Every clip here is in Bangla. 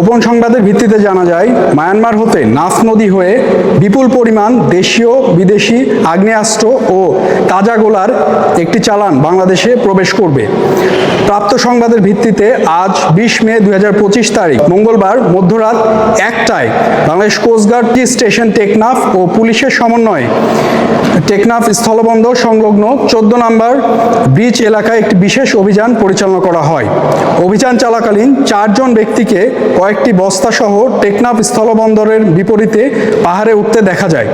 গোপন সংবাদের ভিত্তিতে জানা যায়, মায়ানমার হতে নাস নদী হয়ে বিপুল পরিমাণ দেশীয়, বিদেশি আগ্নেয়াস্ত্র ও তাজা গোলার একটি চালান বাংলাদেশে প্রবেশ করবে। প্রাপ্ত সংবাদের ভিত্তিতে আজ বিশ মে দুই তারিখ, মঙ্গলবার মধ্যরাত একটায় বাংলাদেশ কোস্টগার্ড টি স্টেশন টেকনাফ ও পুলিশের সমন্বয়ে টেকনাফ স্থলবন্দর সংলগ্ন চোদ্দ নম্বর ব্রিজ এলাকায় একটি বিশেষ অভিযান পরিচালনা করা হয়। অভিযান চলাকালীন চারজন ব্যক্তিকে কয়েকটি বস্তা সহ টেকনাফ স্থলবন্দরের বিপরীতে পাহাড়ে উঠতে দেখা যায়।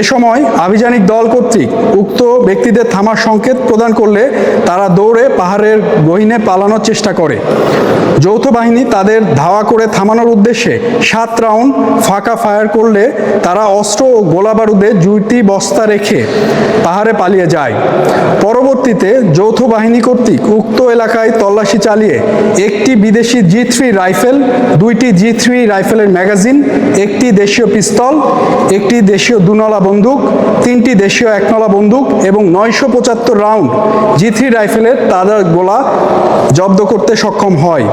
এ সময় আভিযানিক দল কর্তৃক উক্ত ব্যক্তিদের থামার সংকেত প্রদান করলে তারা দৌড়ে পাহাড়ের গহিনে পালানোর চেষ্টা করে। যৌথ বাহিনী তাদের ধাওয়া করে থামানোর উদ্দেশ্যে সাত রাউন্ড ফাঁকা ফায়ার করলে তারা অস্ত্র ও গোলা বারুদে দুইটি বস্তা রেখে পাহাড়ে পালিয়ে যায়। পরবর্তীতে যৌথ বাহিনী কর্তৃক উক্ত এলাকায় তল্লাশি চালিয়ে একটি বিদেশি জি থ্রি রাইফেল দুইটি জি থ্রি রাইফেলের ম্যাগাজিন, একটি দেশীয় পিস্তল, একটি দেশীয় দুনলা বন্দুক, তিনটি দেশীয় একনলা বন্দুক এবং নয়শো পঁচাত্তর রাউন্ড জি থ্রি রাইফেলের তাদের গোলা জব্দ করতে সক্ষম হয়।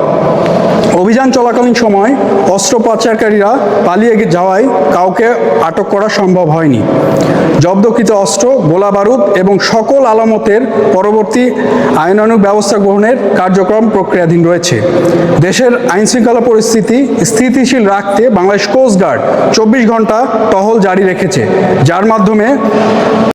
অভিযান চলাকালীন সময় অস্ত্র পাচারকারীরা পালিয়ে যাওয়ায় কাউকে আটক করা সম্ভব হয়নি। জব্দকৃত অস্ত্র গোলা বারুদ এবং সকল আলামতের পরবর্তী আইনানুগ ব্যবস্থা গ্রহণের কার্যক্রম প্রক্রিয়াধীন রয়েছে। দেশের আইনশৃঙ্খলা পরিস্থিতি স্থিতিশীল রাখতে বাংলাদেশ কোস্টগার্ড চব্বিশ ঘণ্টা টহল জারি রেখেছে, যার মাধ্যমে